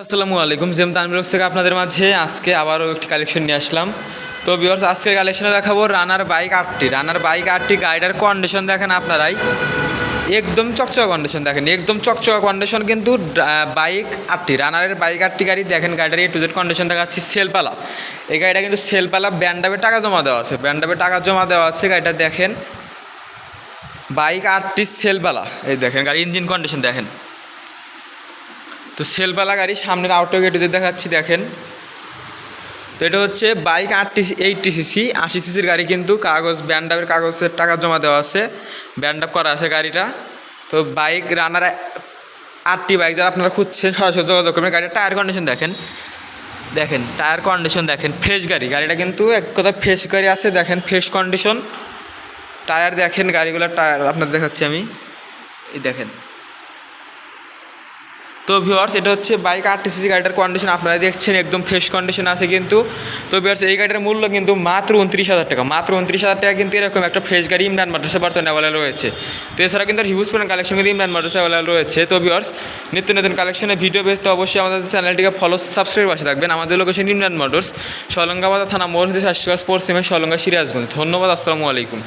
আসসালামু আলাইকুম, জেম তানবির থেকে আপনাদের মাঝে আজকে আবারও একটি কালেকশন নিয়ে আসলাম। তো বিয়ার্স আজকের কালেকশনে দেখাবো রানার বাইক আটটি। রানার বাইক আটটি গাড়িটার কন্ডিশন দেখেন আপনারাই। একদম চকচকা কন্ডিশন দেখেন, একদম চকচকা কন্ডিশন কিন্তু বাইক আটটি। রানারের বাইক আটটি গাড়ি, দেখেন গাড়িটার এ টু জেড কন্ডিশন দেখাচ্ছি সেলপালা এই গাড়িটা কিন্তু সেলপালা ব্যান্ডাপে টাকা জমা দেওয়া আছে, ব্যান্ডাপে টাকা জমা দেওয়া আছে, গাড়িটা দেখেন। বাইক আটটি সেলপালা এই দেখেন গাড়ি ইঞ্জিন কন্ডিশন দেখেন। তো সেলপালা গাড়ি সামনের আউটো গেটে দেখাচ্ছি, দেখেন। তো এটা হচ্ছে বাইক আটটি এইটটি সিসি আশি সিসির গাড়ি কিন্তু কাগজ ব্যান্ডাপের কাগজের টাকা জমা দেওয়া আছে ব্যান্ডাপ করা আছে গাড়িটা। তো বাইক রানার আটটি বাইক, যারা আপনারা খুঁজছেন সরাসরি যোগাযোগ করবেন। গাড়ির টায়ার কন্ডিশন দেখেন। দেখেন টায়ার কন্ডিশন দেখেন ফ্রেশ গাড়ি। গাড়িটা কিন্তু এক কথা ফ্রেশ গাড়ি আছে, দেখেন ফ্রেশ কন্ডিশন টায়ার দেখেন, গাড়িগুলোর টায়ার আপনার দেখাচ্ছি আমি। এই দেখেন। তো ভিউয়ার্স এটা হচ্ছে বাইক আরটিসি গাড়িটার কন্ডিশন আপনারা দেখছেন, একদম ফ্রেশ কন্ডিশন আছে কিন্তু। তো ভিউয়ার্স এই গাড়িটার মূল্য কিন্তু মাত্র উনত্রিশ হাজার টাকা। মাত্র উনত্রিশ হাজার টাকা কিন্তু এরকম একটা ফ্রেশ গাড়ি ইমরান মাদ্রাসা বর্তমানে অ্যাভেলেবল রয়েছে। তো এছাড়া কিন্তু হিউজ পরিমাণ কালেকশন কিন্তু ইমরান মাদ্রাসা অ্যাভেলেবল রয়েছে। তো ভিউয়ার্স নিত্য নতুন কালেকশনের ভিডিও পেতে অবশ্যই আমাদের চ্যানেলটিকে ফলো সাবস্ক্রাইব পাশে থাকবেন। আমাদের লোকেশন ইমরান মোটরস সলঙ্গাবাদ থানা মোড় হতে শাসকা স্পোর্টস সিমেন্ট সলঙ্গা সিরাজগঞ্জ। ধন্যবাদ, আসসালামু আলাইকুম।